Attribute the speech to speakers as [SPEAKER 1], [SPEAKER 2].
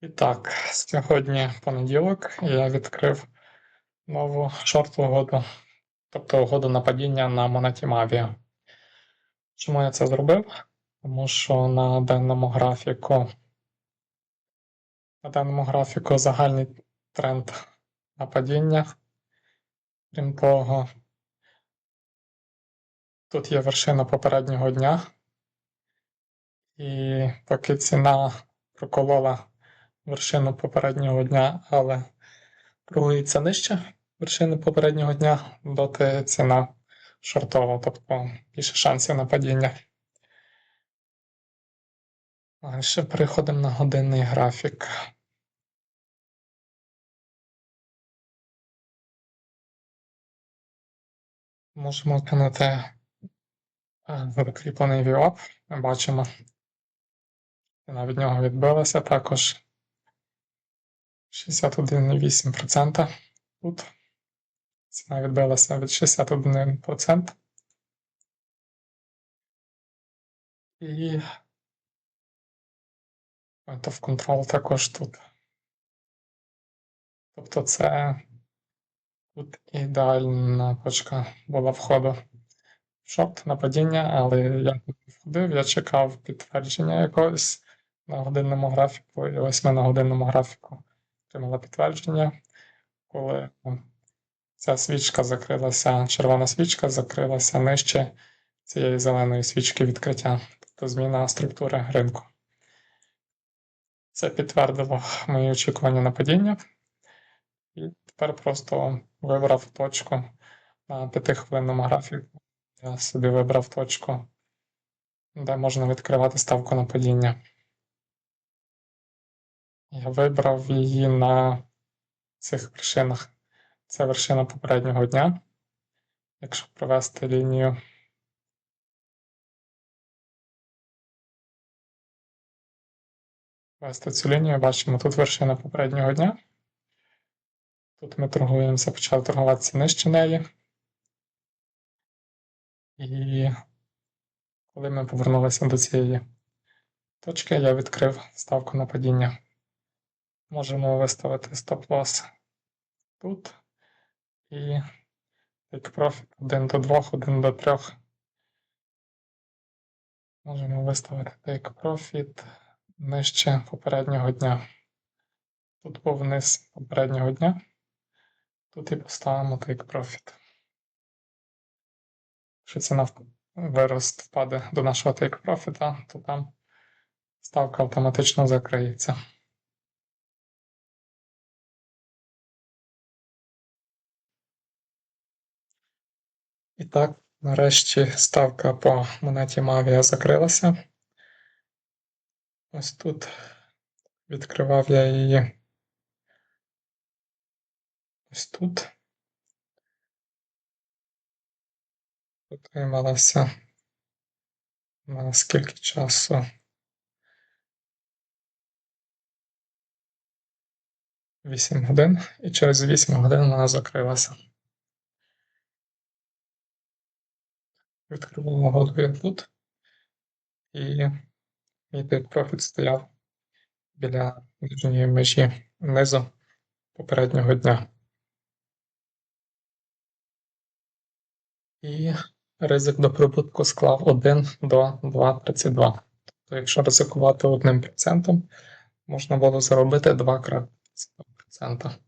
[SPEAKER 1] І так, сьогодні понеділок, я відкрив нову шорт угоду, тобто угоду на падіння на монеті Mavia. Чому я це зробив? Тому що на денному графіку, на денному графіку загальний тренд на падіння. Крім того, тут є вершина попереднього дня, і поки ціна проколола вершину попереднього дня, але рухається нижче вершини попереднього дня, доти ціна шортова, тобто більше шансів на падіння. Далі переходимо на годинний графік. Можемо кинути е, закріплений VWAP. Бачимо, ціна від нього відбилася також 61,8%. Тут ціна відбилася від 61%. І point of control також тут. Тобто це тут ідеальна точка була входу шорт на падіння, але я не входив, я чекав підтвердження якогось на годинному графіку, і ось ми на годинному графіку отримали підтвердження, коли ну, ця свічка закрилася, червона свічка закрилася нижче цієї зеленої свічки відкриття, тобто зміна структури ринку. Це підтвердило мої очікування на падіння. І тепер просто вибрав точку на п'ятихвилинному графіку. Я собі вибрав точку, де можна відкривати ставку на падіння. Я вибрав її на цих вершинах. Це вершина попереднього дня. Якщо провести лінію. Вести цю лінію, бачимо тут вершина попереднього дня. Тут ми торгуємося, почали торгуватися нижче неї. І коли ми повернулися до цієї точки, я відкрив ставку на падіння. Можемо виставити стоп-лосс тут і take profit 1 до 2, 1 до 3. Можемо виставити take profit нижче попереднього дня. Тут був низ попереднього дня. Тут і поставимо take profit. Якщо ціна вирост впаде до нашого take profit, то там ставка автоматично закриється. І так, нарешті ставка по монеті Mavia закрилася. Ось тут відкривав я її. Ось тут. Утрималася на скільки часу? Вісім годин, і через 8 годин вона закрилася. Відкривав я тут, і мій take profit стояв біля нижньої межі низу попереднього дня. І ризик до прибутку склав 1 до 2,32. Тобто, якщо ризикувати 1%, можна було заробити 2,32%.